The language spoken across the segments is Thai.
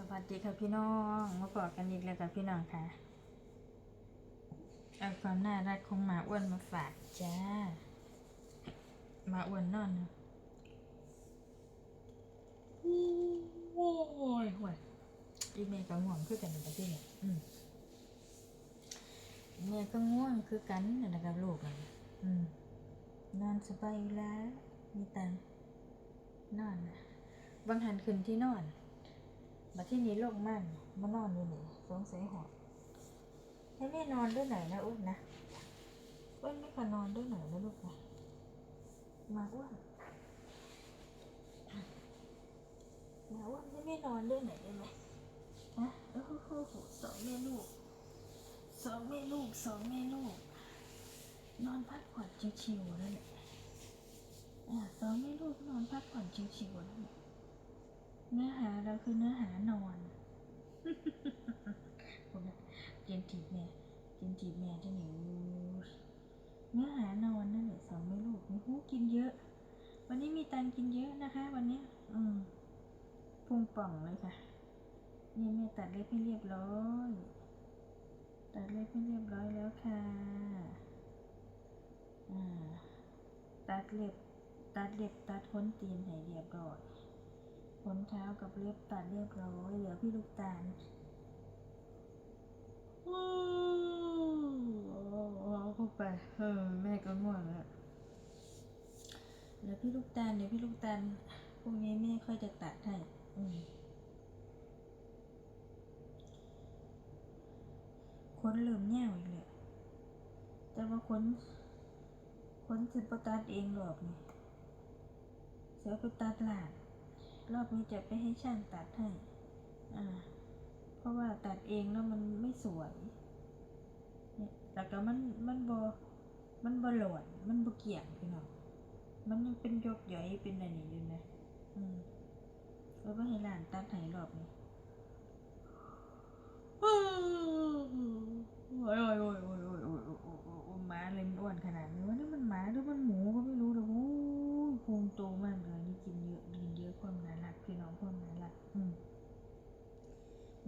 สวัสดีค่ะพี่น้อง มาบอกกันอีกแล้วกับพี่น้องค่ะ เอาความน่ารักของหมาอ้วนมาฝากจ้าหมาอ้วนนอนนะโอ้ยห่วยอีเมย์ก็ง่วงคือกันกับพี่เนี่ยอืมอีเมย์ก็ง่วงคือกันนั่นะครับลูกอะอืมนอนสบายแล้วมีตังนอนนะบางหันขึ้นที่นอน มาที่นี้โลกมั่นมานอนอยู่นี่สงสัยหอบให้แม่นอนด้วยหน่อยนะอ้วนะอ้วนไม่ขอนอนด้วยหน่อยนะลูกนะมาอ้วนมาอ้วนให้แม่นอนด้วยหน่อยได้ไหมฮะโอ้โหสองแม่ลูกสองแม่ลูกสองแม่ลูก นอนพักผ่อนชิวๆนั่นแหละสองแม่ลูกนอนพักผ่อนชิวๆนั่นแหละ เนื้อหาเราคือเนื้อหานอนผมเรียนจีบแม่เรียนจีบแม่ที่หนูเนื้อหานอนนั่นแหละสองไม่ลูกมีหูกินเยอะ วันนี้มีตังกินเยอะนะคะ วันนี้อืมพุงป่องเลยค่ะ นี่แม่ตัดเล็บให้เรียบร้อย ตัดเล็บให้เรียบร้อยแล้วค่ะอ่าตัดเล็บตัดเล็บตัดขนตีนให้เรียบร้อย ขนเท้ากับเล็บตัดเรียบร้อย เหลือพี่ลูกตาลอู้เอาเข้าไปเออแม่ก็ง่วงแล้วเหลือพี่ลูกตาลเดี๋ยวพี่ลูกตาลพรุ่งนี้แม่ค่อยจะตัดให้อืมขนเริ่มแย่วอีกเลยแต่ว่าขนขนสิบตัดเองหรอกนี่เสียไปตัดหลาน รอบนี้จะไปให้ช่างตัดให้ อ่า เพราะว่าตัดเองแล้วมันไม่สวยเนี่ยแต่ก็มันมันบมันบหลวนมันบเกี่ยงพี่น้องมันยังเป็นยกย่อยเป็นอะไรอยู่นะ อืมแล้วก็ให้หลานตัดให้รอบนี้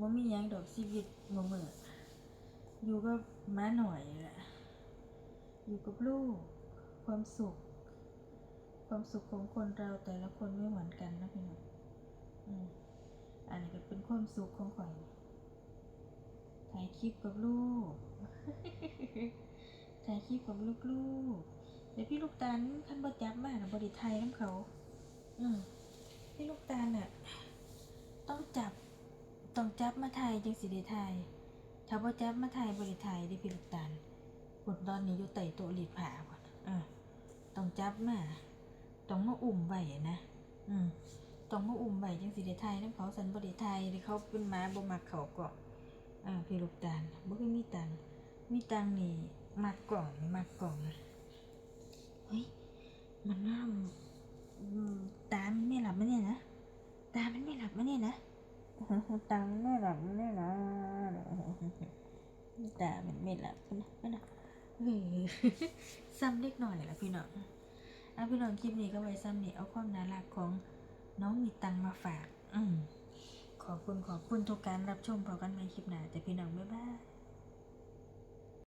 ว่ามียังดอกชีวิตมือมืออยู่กับม้าหน่อยแหละอยู่กับลูก ความสุข ความสุขของคนเราแต่ละคนไม่เหมือนกันนะพี่น้องอืมอันนี้ก็เป็นความสุขของข่อยถ่ายคลิปกับลูก ถ่ายคลิปกับลูกๆเดี๋ยวพี่ลูกตาลขั้นบดจับมากนะบไดิไทยน้ำเขา อืมพี่ลูกตาลน่ะ ต้องจับ ต้องจับมาไทยจังสิได้ไทยถ้าบ่จับมาไทยบริไทยได้พี่ลูกตาลกดตอนนี้อยู่ไต่โต๊ะรีดผ้าก่อนอะต้องจับมาต้องมาอุ่มไว้นะอืมต้องมาอุ่มไว้จังสิได้ไทยน้ำเขาสันบริไทยที่เขาเป็นหม้าบ่มักเขากาะอ่าพี่ลูกตาลบ่เคยมีตังมีตังนี่มักกล่องนี่มักกล่องนเฮ้ยมันน่าตามไม่หลับมั้เนี่ยนะ ตามันไม่หลับมั้เนี่ยนะ ตังไม่หลับมั้เนี่ยนะตามันไม่หลับนะนะเฮ้ยซ้ำเล็กหน่อยละพี่น้องเอะพี่น้องคลิปนี้ก็ไว้ซ้ำนี่เอาความน่ารักของน้องมีตังมาฝาก อืมขอบคุณขอบคุณทุกการรับชมพอกันในคลิปหน้าแต่พี่น้องบ๊ายบาย